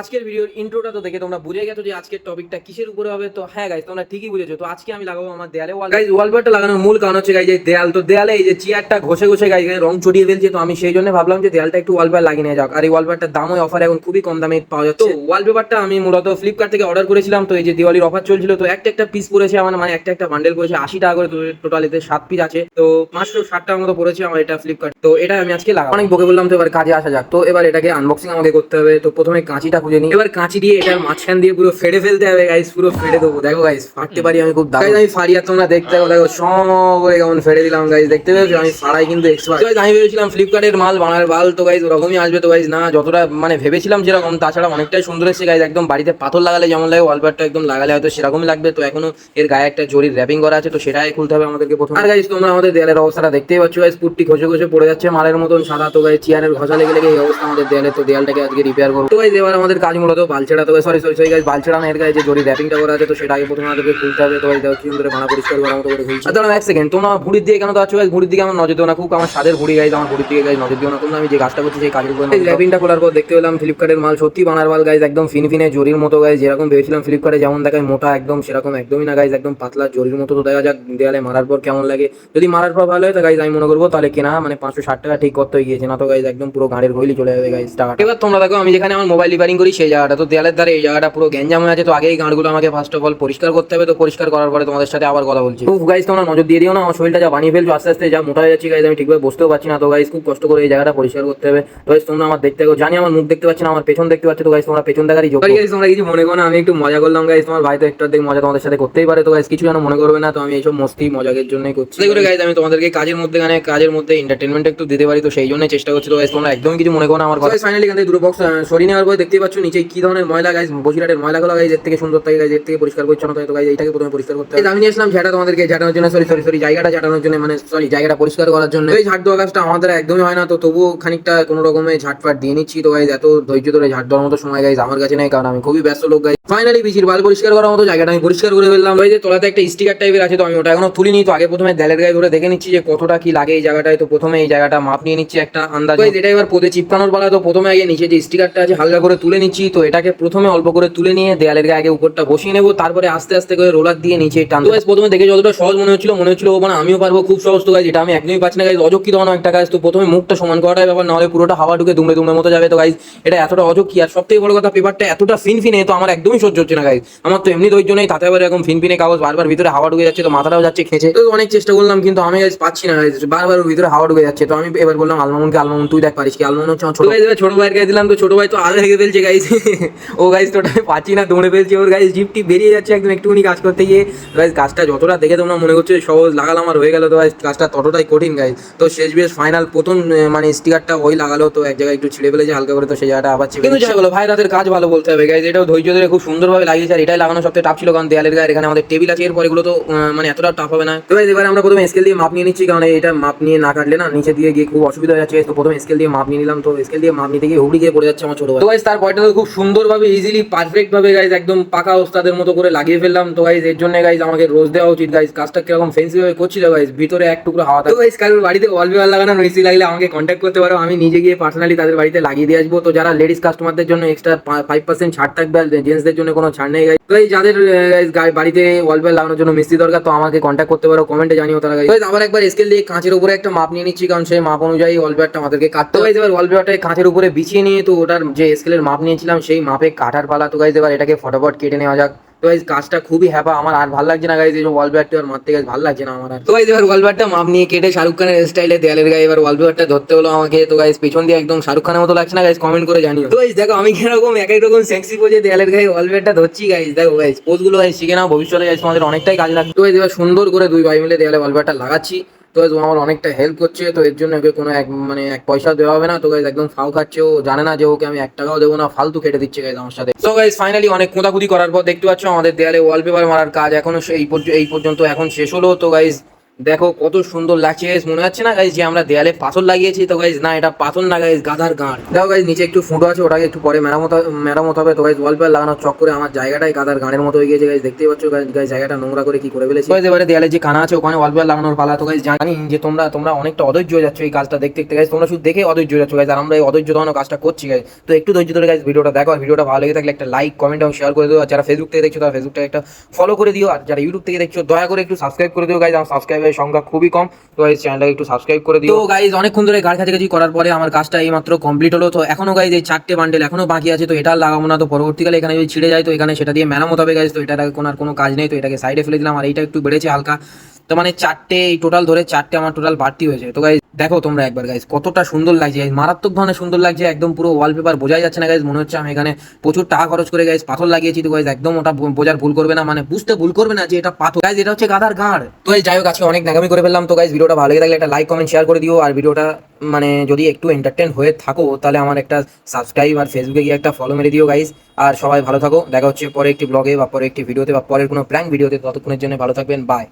আজকের ভিডিওর ইন্ট্রোটা তো দেখে তোমরা বুঝে গেছো যে আজকের টপিকটা কিসের উপরে হবে? তো হ্যাঁ গাইজ তোমরা ঠিকই বুঝেছ। তো আজকে আমি লাগাবো আমার দেয়ালে ওয়াল গাইজ ওয়ালপেপারটা লাগানোর মূল কারণ হচ্ছে গাইজ এই দেয়াল। তো দেয়ালে এই যে চেয়ারটা ঘষে ঘষে গাইজ রং চড়িয়ে ফেলছে তো আমি সেই জন্য ভাবলাম যে দেয়ালটা একটু ওয়ালপেপার লাগিয়ে নিয়ে যাক। আর এই ওয়ালপেপারটার দাম ওই অফার এখন খুবই কম দামে পাওয়া যাচ্ছে। তো ওয়ালপেপারটা আমি মূলত ফ্লিপকার্ট থেকে অর্ডার করেছিলাম। তো এই যে দিওয়ালির অফার চলছিল তো একটা একটা পিস পড়েছে আমার মানে একটা একটা বান্ডেল পড়েছে আশি টাকা করে টোটাল এতে সাত পিস আছে। তো পাঁচশো ষাট টাকার মতো পড়েছে আমার এটা ফ্লিপকার্ট তো এটা আমি আজকে লাগাবো। অনেক বকে বললাম তো এবার কাজে আসা যাক। তো এবার এটাকে আনবক্সিং আমাকে করতে হবে। তো প্রথমে কাঁচিটা খুঁজে নিই এবার কাঁচি দিয়ে এটার মাঝখান দিয়ে পুরো ফেড়ে ফেলতে হবে গাইস পুরো ফেড়ে দেবো। দেখো গাইস ফাটতে পারি আমি খুব দাঁড়াই আমি ফাড়ি আর তোমরা দেখতে দেখো দেখো স করে কেমন ফেড়ে দিলাম গাইস দেখতে পেয়েছ? আমি ফাড়াই কিন্তু এক্সপার্ট আমি ভেবেছিলাম ফ্লিপকার্টের মাল বানার বাল তো গাইস ওরকমই আসবে তো গাইস না যতটা মানে ভেবেছিলাম যেরকম তাছাড়া অনেকটাই সুন্দর এসেছে গাইস একদম বাড়িতে পাথর লাগালে যেমন লাগে ওয়ালপেপারটা একদম লাগালে হয়তো সেরকমই লাগবে তো এখনও এর গায়ে একটা জরির র্যাপিং করা আছে তো সেটাই খুলতে হবে আমাদেরকে প্রথম। আর গাইস তোমরা আমাদের দেয়ালের অবস্থাটা দেখতেই পাচ্ছ গাইস পুট্টি ঘষে ঘষে পড়ে যাচ্ছে মালের মতন সাদা তো গাইস চেয়ারের ঘষা লেগে লেগে এই অবস্থা আমাদের দেয়ালে তো দেয়ালটাকে আজকে রিপেয়ার করব। তো গাইস এবার আমাদের কাজ মূলত বালছেড়া তো সরি সরি সরি গাইস বালছেড়া না এর গায়ে যে জরি র্যাপিংটা করা আছে তো সেটা আগে প্রথমে আমাদেরকে খুলতে হবে তো দেখো কি করে ভাড়া পরিষ্কার করার মতো করে খুলছি। দাঁড়াও এক সেকেন্ড তোমরা আমার ভুড়ির দিয়ে কেন তো আছো গাইস ভুড়ির দিকে আমার নজর দিও না খুব আমার স্বাদের ভুড়ি গাইস আমার ভুড়ির দিকে গাইস নজর দিও না। তোমরা আমি যে কাজটা করছি সেই কাজের উপর র্যাপিংটা খোলার পর দেখতে পেলাম ফ্লিপকার্টের মাল সত্যি বানার মাল গাইস একদম ফিনফিনে জরির মতো গাইস যেরকম ভেবেছিলাম ফ্লিপকার্টে যেমন দেখায় মোটা একদম সেরকম একদমই না গাইস একদম পাতলা জরির মতো তো দেখা যাক দেয়ালে মারার পর কেমন লাগে। যদি মারার পর ভালো হয় তো গাইস আমি মনে করব তাহলে কেনা মানে পাঁচশো ষাট টাকা ঠিক করতে হয়ে গিয়েছে না তো গাইস একদম পুরো গাড়ির ঘইলি চলে যাবে গাইস টাকা এবার তোমরা দেখো আমি যেখানে আমার মোবাইল রিপেয়ারিং করি সেই জায়গাটা। তো দেয়ালের ধারে এই জায়গাটা পুরো গ্যাঞ্জাম হয়ে আছে। তো আগে এই গাঁটগুলো আমাকে ফার্স্ট অফ অল পরিষ্কার করতে হবে। তো পরিষ্কার করার পরে তোমাদের সাথে আবার কথা বলছি। খুব গাইস তোমরা নজর দিয়ে দিও না। আমার শরীরটা যা বানিয়ে ফেলছো আস্তে আস্তে যা মোটা হয়ে যাচ্ছে গাইজ আমি ঠিকভাবে বসতেও পারছি না। তো গাইস খুব কষ্ট করে এই জায়গাটা পরিষ্কার করতে হবে। তো গাইস তোমরা আমার দেখতে জানি আমার মুখ দেখতে পাচ্ছি না আমার পেছন দেখতে পাচ্ছ। তো গাইস তোমরা পেছন দেখারই যোগ গাইস তোমরা কিছু মনে করো না আমি একটু মজা করলাম গাইস তোমার ভাই তো একটু অর্ধেক মজা তোমাদের সাথে করতেই পারে। তো গাইস কিছু যেন মনে করবে না তো আমি এইসব মস্তি মজাকের জন্যই করছি। করে গাইস আমি তোমাদেরকে কাজের মধ্যে গানে কাজের মধ্যে এন্টারটেনমেন্ট একটু দিতে পারি তো সেই জন্য চেষ্টা করছি। তো গাইস তোমরা একদম কিছু মনে করো না আমার ফাইনালি এখান থেকে দুটো বক্স সরিয়ে নেওয়ার পর দেখতেই পাচ্ছ নিচে কি ধরনের ময়লা গাইস বসিরহাটের ময়লাগুলো গাইস এর থেকে সুন্দর থাকে গাইস এর থেকে পরিষ্কার, পরিচ্ছন্ন থাকে, তো এইটাকে প্রথমে পরিষ্কার করতে আমি নিয়ে আসলাম ঝাঁটা তোমাদেরকে ঝাঁটানোর জন্য সরি সরি সরি জায়গাটা ঝাঁটানোর জন্য মানে সরি জায়গাটা পরিষ্কার করার জন্য। এই ঝাঁট দেওয়া কাজটা আমাদের একদমই হয় না, তো তবুও খানিকটা কোনো রকমে ঝাঁটফাট দিয়ে নিচ্ছি, তো গাইস এত ধৈর্য ধরে ঝাঁট দেওয়ার মতো সময় গাইস আমার কাছে নেই, কারণ আমি খুবই ব্যস্ত লোক গাইস ফাইনালি বিচির বাল পরিষ্কার করার মতো জায়গাটা আমি পরিষ্কার করে ফেললাম। ওই যে তোলাতে একটা স্টিকার টাইপের আছে, তো আমি ওটা এখনও তুলিনি, তো আগে প্রথমে দেলের গায়ে ধরে দেখে নিচ্ছি যে কতটা কি লাগে এই জায়গাটায়, তো প্রথমে এই জায়গাটা মাপ নিয়ে নিচ্ছি একটা আন্দাজ। এটা এবার পোতে চিপকানোর বেলা তো প্রথমে আগে নিচে যে স্টিকারটা আছে, হালকা করে তুলে নিচ্ছি তো এটাকে প্রথমে অল্প করে তুলে নিয়ে দেয়ালের গায়ে আগে উপরটা বসিয়ে নেব তারপরে আস্তে আস্তে করে রোলার দিয়ে নিচে টান তো প্রথমে দেখে যতটা সহজ মনে হচ্ছিল মনে হচ্ছিল মানে আমিও পারব খুব সহজ তো গাইজ এটা আমি একদমই পাচ্ছি না গাইজ অযোগ্য ধরনের একটা কাজ তো প্রথমে মুখটা সমান করাটাই ব্যাপার নাহলে পুরোটা হাওয়া ঢুকে দুমড়ে দুমড়ে মতো যাবে। তো গাইজ এটা এতটা অযোগ্য আর সব থেকে বড় কথা পেপারটা এতটা ফিন ফিনে তো আমার একদমই সহ্য হচ্ছে না গাইজ আমার তো এমনি ধৈর্য নেই তাতে আবার এরকম ফিন ফিনে কাগজ বারবার ভিতরে হাওয়া ঢুকে যাচ্ছে তো মাথাটাও যাচ্ছে খেঁচে। তো অনেক চেষ্টা করলাম কিন্তু আমি গাইজ পাচ্ছি না গাইজ বারবার ভিতরে হাওয়া ঢুকে যাচ্ছে। তো আমি এবার বললাম আলমামুনকে আলমামুন তুই দেখ পারিস কি? আলমামুন হচ্ছে ছোট ভাই। ছোট ভাইয়ের গায়ে দিলাম তো ছোট ভাই তো আগে ফেলছে গাইজ ও গাইজ তো আমি পাচ্ছি না দৌড়ে ফেলছে ওর গাইজ জিপটি বেরিয়ে যাচ্ছে একদম একটুখানি কাজ করতে গিয়ে। গাইজ কাজটা যতটা দেখে তোমরা মনে করছ সহজ লাগালাম আমার হয়ে গেল তো গাইজ কাজটা ততটাই কঠিন গাইজ তো শেষ বেশ ফাইনাল প্রথম মানে স্টিকারটা ওই লাগালো তো এক জায়গায় একটু ছিঁড়ে ফেলেছে হালকা করে তো সেই জায়গাটা আবার কিন্তু যাই বলো ভাই রাতের কাজ ভালো বলতে হবে গাইজ এটাও ধৈর্য ধরে খুব সুন্দরভাবে লাগিয়েছে আর এটাই লাগানো সবথেকে টাফ ছিল কারণ দেয়ালের গায়ে এখানে আমাদের টেবিল আছে এরপর এগুলো তো মানে এতটা টাফ হবে না। তো গাইজ এবার আমরা প্রথমে স্কেল দিয়ে মাপ নিয়ে নিচ্ছি কারণ এটা মাপ নিয়ে না কাটলে না নিচে দিয়ে গিয়ে খুব অসুবিধা হয়ে যাচ্ছে তো প্রথমে স্কেল দিয়ে মাপ নিয়ে নিলাম তো স্কেল দিয়ে মাপ নিতে গিয়ে হুড়ি গিয়ে পড়ে যাচ্ছে আমার ছোট ভাই। তো গাইজ তার পয়টা খুব সুন্দরভাবে ইজিলি পারফেক্ট ভাবে গাইজ একদম পাকা ওস্তাদের মতো করে লাগিয়ে ফেললাম। তো গাইজ এর জন্য গাইজ আমাকে রোজ দেওয়া উচিত। গাইজ কাজটা কীরকম ফেন্সি ভাবে করছিল গাইজ ভিতরে এক টুকরো হাওয়া তো গাইজ কারোর বাড়িতে ওয়ালপেপার লাগানো মিস্ত্রি লাগলে আমাকে কন্ট্যাক্ট করতে পারো। আমি নিজে গিয়ে পার্সোনালি তাদের বাড়িতে লাগিয়ে দিয়ে আসব। তো, যারা লেডিস কাস্টমারদের জন্য এক্সট্রা ফাইভ পার্সেন্ট ছাড় থাকবে আর জেন্টসদের জন্য কোনো ছাড় নেই গাইজ তো এই যাদের গা- বাড়িতে ওয়ালপেপার লাগানোর জন্য মিস্ত্রি দরকার, তো আমাকে কন্ট্যাক্ট করতে পারো। কমেন্টে জানিও তারা গাইজ আবার একবার স্কেল দিয়ে কাঁচের উপরে একটা মাপ নিয়ে নিচ্ছি, কারণ সেই মাপ অনুযায়ী ওয়ালপেপারটা আমাদেরকে কাটতে হয়। এবার ওয়ালপেপারটা কাঁচের উপরে বিছিয়ে নিয়ে তো ওটার যে স্কেলের মাপ নিয়েছিলাম, সেই মাপে কাটার পালা তো গাইজ এবার এটাকে ফটাফট কেটে নেওয়া যাক। তো গাইজ কাজটা খুবই হ্যাপা, আমার আর ভালো লাগছে না গাইজ এই ওয়ালপেপারটা আর মারতে গাইজ ভালো লাগছে না আমার তো গাইজ এবার ওয়ালপেপারটা মাপ নিয়ে কেটে শাহরুখ খানের স্টাইলে দেয়ালের গায়ে এবার ওয়াল ওয়ালপেপারটা ধরতে হলো আমাকে। তো গাইজ পিছন দিয়ে একদম শাহরুখ খানের মতো লাগছে না গাইজ কমেন্ট করে জানিও। তো গাইজ দেখো আমি কীরকম, এক এক রকম সেক্সি পোজে দেয়ালের গায়ে ওয়ালপেপারটা ধরছি গাইজ দেখো গাইজ পোজগুলো গাইজ শিখে নাও, ভবিষ্যতে গাইজ তোমাদের অনেকটাই কাজ লাগবে। তো গাইজ এবার সুন্দর করে দুই ভাই মিলে দেয়ালে ওয়ালপেপারটা লাগাচ্ছি। তো ও আমার অনেকটা হেল্প করছে, তো এর জন্য ওকে কোনো এক মানে এক পয়সা দেওয়া হবে না। তো গাইজ একদম ফাউ খাচ্ছে, ও জানে না যে ওকে আমি এক টাকাও দেবো না, ফালতু খেটে দিচ্ছে গাইজ আমার সাথে। তো গাইজ ফাইনালি অনেক কোঁদাকুদি করার পর দেখতে পাচ্ছ, আমাদের দেয়ালে ওয়ালপেপার মারার কাজ এখনও এই পর্যন্ত এই পর্যন্ত এখন শেষ হলো। তো গাইজ দেখো কত সুন্দর লাগছে গাইজ মনে হচ্ছে না গাইজ যে আমরা দেয়ালে পাথর লাগিয়েছি? তো গাইজ না, এটা পাথর না গাইজ গাধার গাঁট। দেখো গাইজ নিচে একটু ফুটো আছে, ওটাকে একটু পরে মেরামত মেরামত হবে। তো গাইজ ওয়ালপেপার লাগানোর চক করে আমার জায়গাটাই গাধার গাঁড়ের মতো হয়ে গিয়েছে গাইজ দেখতেই পাচ্ছ গাইজ জায়গাটা নোংরা করে কি করে ফেলেছি। এবারে দেয়ালে যে কানা আছে, ওখানে ওয়ালপেপার লাগানোর পালা। তো গাইজ জানি যে তোমরা তোমরা অনেকটা অধৈর্য হয়ে যাচ্ছ এই কাজটা দেখতে দেখতে। গাইজ তোমরা শুধু দেখে অধৈর্য হয়ে যাচ্ছ গাইজ আর আমরা এই অধৈর্য ধরানোর কাজটা করছি গাইজ তো একটু ধৈর্য ধরে গাইজ ভিডিওটা দেখো, আর ভিডিওটা ভালো লেগে থাকলে একটা লাইক কমেন্ট এবং শেয়ার করে দিও। আর যারা ফেসবুক থেকে দেখছ, তারা ফেসবুকটা একটা ফলো করে দিও। আর যারা ইউটিউব থেকে দেখছ, দয়া করে একটু সাবস্ক্রাইব করে দিও গাইজ আমার সাবস্ক্রাইবের সংখ্যা খুবই কম। তো এই চ্যানেলটাকে একটু সাবস্ক্রাইব করে দিও। তো গাইজ অনেকক্ষণ ধরে গাড়ি কাছাকাছি করার পরে আমার কাজটা এই মাত্র কমপ্লিট হলো। তো এখনও গাইজ এই চারটে বান্ডেল এখনও বাকি আছে, তো এটা লাগাবো না। তো পরবর্তীকালে এখানে যদি ছিঁড়ে যায়, তো এখানে সেটা দিয়ে মেরামত হবে গাইজ তো এটা কোনো আর কোনো কাজ নেই, তো এটাকে সাইডে ফেলে দিলাম। আর এইটা একটু বেড়েছে হালকা। তো মানে চারটে, এই টোটাল ধরে চারটে আমার টোটাল বাড়তি হয়েছে তো গাইজ দেখো তোমরা একবার গাইজ কতটা সুন্দর লাগছে মারাত্মক ধরনের সুন্দর লাগছে, একদম পুরো ওয়ালপেপার বোঝাই যাচ্ছে না গাইজ মনে হচ্ছে আমি এখানে প্রচুর টাকা খরচ করে গাইজ পাথর লাগিয়েছি তো গাইজ একদম ওটা বোঝার ভুল করবে না মানে বুঝতে ভুল করবে না যে এটা পাথর। গাইজ এটা হচ্ছে গাধার গাঁড়। তো এই যাই হোক, আজকে অনেক নাগামি করে ফেললাম, তো গাইজ ভিডিওটা ভালো লেগে থাকলে একটা লাইক কমেন্ট শেয়ার করে দিও, আর ভিডিওটা মানে যদি একটু এন্টারটেন হয়ে থাকো, তাহলে আমার একটা সাবস্ক্রাইব আর ফেসবুকে গিয়ে একটা ফলো মেরে দিও গাইজ আর সবাই ভালো থাকো, দেখা হচ্ছে পরে একটি ব্লগে বা পরে একটি ভিডিওতে বা পরের কোনো প্র্যাঙ্ক ভিডিওতে ততক্ষণের জন্য ভালো থাকবেন বাই